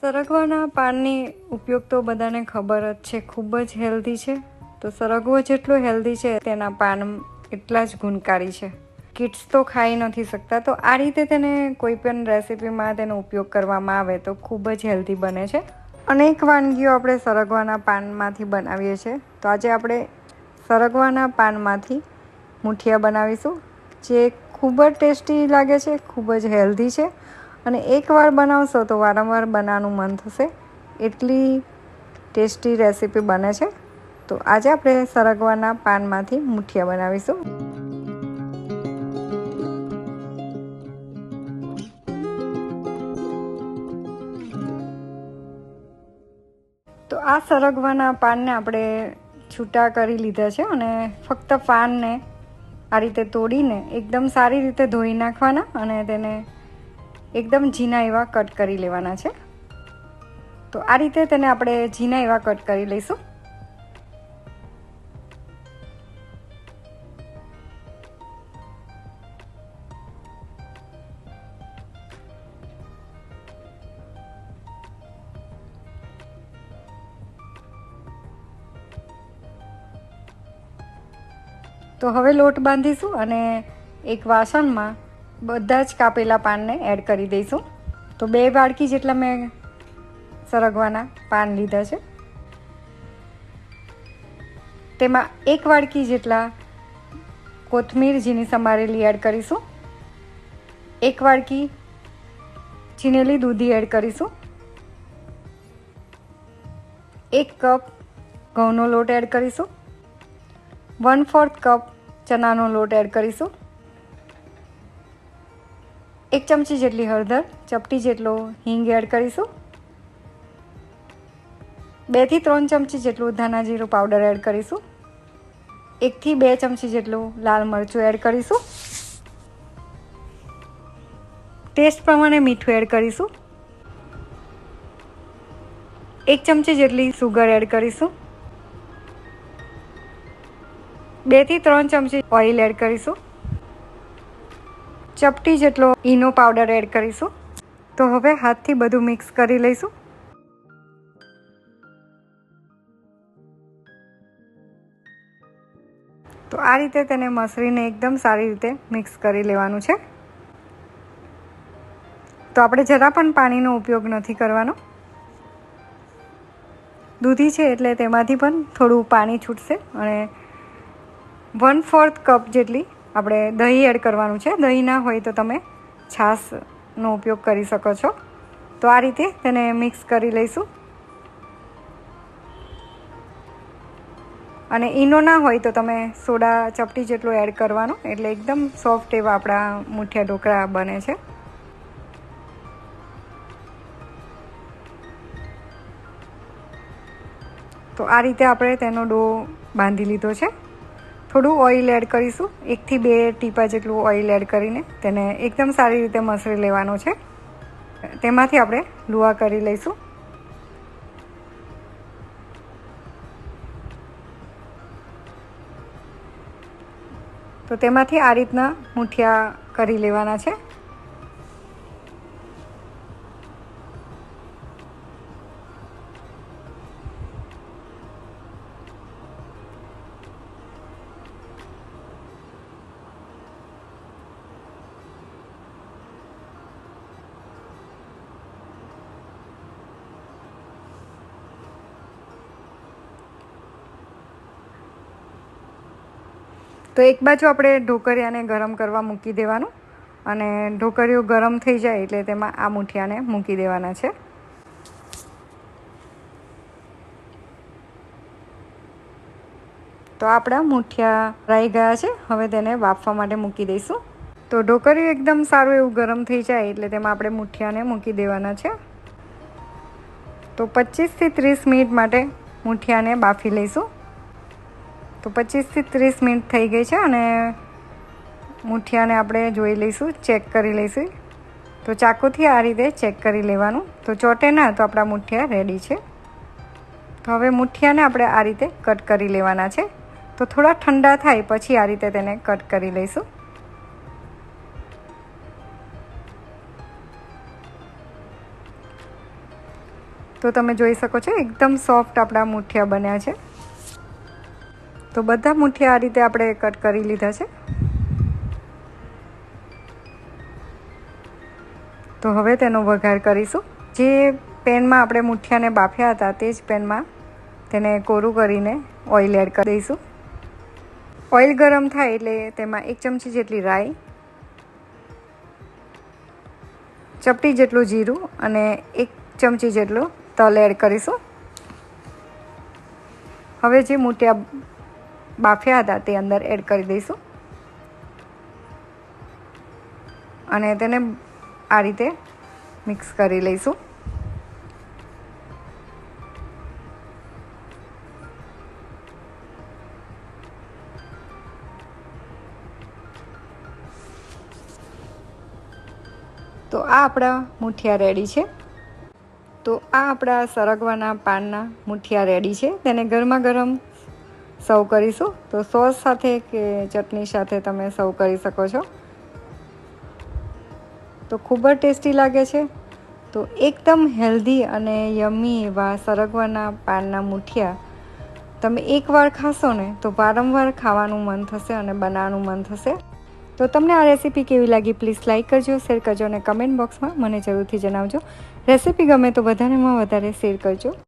સરગવાના પાનની ઉપયોગ તો બધાને ખબર જ છે, ખૂબ જ હેલ્ધી છે. તો સરગવો જેટલો હેલ્ધી છે, તેના પાન એટલા જ ગુણકારી છે. કિડ્સ તો ખાઈ નથી શકતા. તો આ રીતે તેને કોઈ પણ રેસિપીમાં તેનો ઉપયોગ કરવામાં આવે તો ખૂબ જ હેલ્ધી બને છે. અનેક વાનગીઓ આપણે સરગવાના પાનમાંથી બનાવીએ છીએ. તો આજે આપણે સરગવાના પાનમાંથી મુઠિયા બનાવીશું, જે ખૂબ જ ટેસ્ટી લાગે છે, ખૂબ જ હેલ્ધી છે. અને એકવાર બનાવશો તો વારંવાર બનાવવાનું મન થશે. એટલી ટેસ્ટી રેસીપી બને છે. તો આજે આપણે સરગવાના પાનમાંથી મુઠિયા બનાવીશું. તો આ સરગવાના પાનને આપણે છૂટા કરી લીધા છે અને ફક્ત પાનને આ રીતે તોડીને એકદમ સારી રીતે ધોઈ નાખવાના અને તેને એકદમ ઝીણા એવા કટ કરી લેવાના છે. તો આ રીતે તેને આપણે ઝીણા એવા કટ કરી લઈશું. તો હવે લોટ બાંધીશું અને એક વાસણમાં બધા જ કાપેલા પાનને એડ કરી દઈશું. તો બે બાળકી જેટલા મેં સરગવાના પાન લીધા છે. તેમાં એક વાડકી જેટલા કોથમીર ઝીણી સમારેલી એડ કરીશું. એક વાડકી છીનેલી દૂધી એડ કરીશું. એક કપ ઘઉંનો લોટ એડ કરીશું. વન ફોર્થ કપ ચણાનો લોટ એડ કરીશું. એક ચમચી જેટલી હળદર, ચપટી જેટલો હિંગ એડ કરીશું. બેથી ત્રણ ચમચી જેટલું ધાણા જીરું પાવડર એડ કરીશું. એકથી બે ચમચી જેટલું લાલ મરચું એડ કરીશું. ટેસ્ટ પ્રમાણે મીઠું એડ કરીશું. એક ચમચી જેટલી સુગર એડ કરીશું. બેથી ત્રણ ચમચી ઓઇલ એડ કરીશું. ચપટી જેટલો ઈનો પાવડર એડ કરીશું. તો હવે હાથથી બધું મિક્સ કરી લઈશું. તો આ રીતે તેને મસળીને એકદમ સારી રીતે મિક્સ કરી લેવાનું છે. તો આપણે જરા પણ પાણીનો ઉપયોગ નથી કરવાનો. દૂધી છે એટલે તેમાંથી પણ થોડું પાણી છૂટશે અને વન ફોર્થ કપ જેટલી આપણે દહીં એડ કરવાનું છે. દહીં ના હોય તો તમે છાશનો ઉપયોગ કરી શકો છો. તો આ રીતે તેને મિક્સ કરી લઈશું. અને ઈનો ના હોય તો તમે સોડા, ચપટી જેટલું એડ કરવાનું. એટલે એકદમ સોફ્ટ એવા આપણા મુઠિયા ઢોકળા બને છે. તો આ રીતે આપણે તેનો ડો બાંધી લીધો છે. થોડું ઓઇલ એડ કરીશું. એકથી બે ટીપા જેટલું ઓઇલ એડ કરીને તેને એકદમ સારી રીતે મસળી લેવાનો છે. તેમાંથી આપણે લુઆ કરી લઈશું. તો તેમાંથી આ રીતના મુઠિયા કરી લેવાના છે. તો એક બાજુ આપણે ઢોકરિયાને ગરમ કરવા મૂકી દેવાનું અને ઢોકરીઓ ગરમ થઈ જાય એટલે તેમાં આ મુઠિયાને મૂકી દેવાના છે. તો આપણા મુઠિયા રાઈ ગયા છે, હવે તેને બાફવા માટે મૂકી દઈશું. તો ઢોકરિયું એકદમ સારું એવું ગરમ થઈ જાય એટલે તેમાં આપણે મુઠિયાને મૂકી દેવાના છે. તો પચીસથી ત્રીસ મિનિટ માટે મુઠિયાને બાફી લઈશું. તો પચીસથી ત્રીસ મિનિટ થઈ ગઈ છે અને મુઠિયાને આપણે જોઈ લઈશું, ચેક કરી લઈશું. તો ચાકુથી આ રીતે ચેક કરી લેવાનું. તો ચોટે ના તો આપણા મુઠિયા રેડી છે. તો હવે મુઠિયાને આપણે આ રીતે કટ કરી લેવાના છે. તો થોડા ઠંડા થાય પછી આ રીતે તેને કટ કરી લઈશું. તો તમે જોઈ શકો છો, એકદમ સોફ્ટ આપણા મુઠિયા બન્યા છે. તો બધા મુઠિયા આ રીતે આપણે કટ કરી લીધા છે. તો હવે તેનો વઘાર કરીશું. જે પેનમાં આપણે મુઠિયાને બાફ્યા હતા તે જ પેનમાં તેને કોરું કરીને ઓઇલ એડ કરી દઈશું. ઓઇલ ગરમ થાય એટલે તેમાં એક ચમચી જેટલી રાઈ, ચપટી જેટલું જીરું અને એક ચમચી જેટલું તલ એડ કરીશું. હવે જે મુઠિયા બાફ્યા હતા તે અંદર એડ કરી દઈશું. અને તેને આ રીતે મિક્સ કરી લઈશું. તો આ આપણા મુઠિયા રેડી છે. તો આ આપણા સરગવાના પાનના મુઠિયા રેડી છે. તેને ગરમા ગરમ સર્વ કરીશું? તો સોસ સાથે કે ચટણી સાથે તમે સર્વ કરી શકો છો? તો ખૂબ જ ટેસ્ટી લાગે છે. તો એકદમ હેલ્ધી અને યમી એવા સરગવાના પાનના મુઠિયા તમે એકવાર ખાશો ને, તો વારંવાર ખાવાનું મન થશે અને બનાવવાનું મન થશે. તો તમને આ રેસીપી કેવી લાગી પ્લીઝ લાઇક કરજો, શેર કરજો અને કમેન્ટ બોક્સમાં મને જરૂરથી જણાવજો. રેસીપી ગમે તો વધારેમાં વધારે શેર કરજો.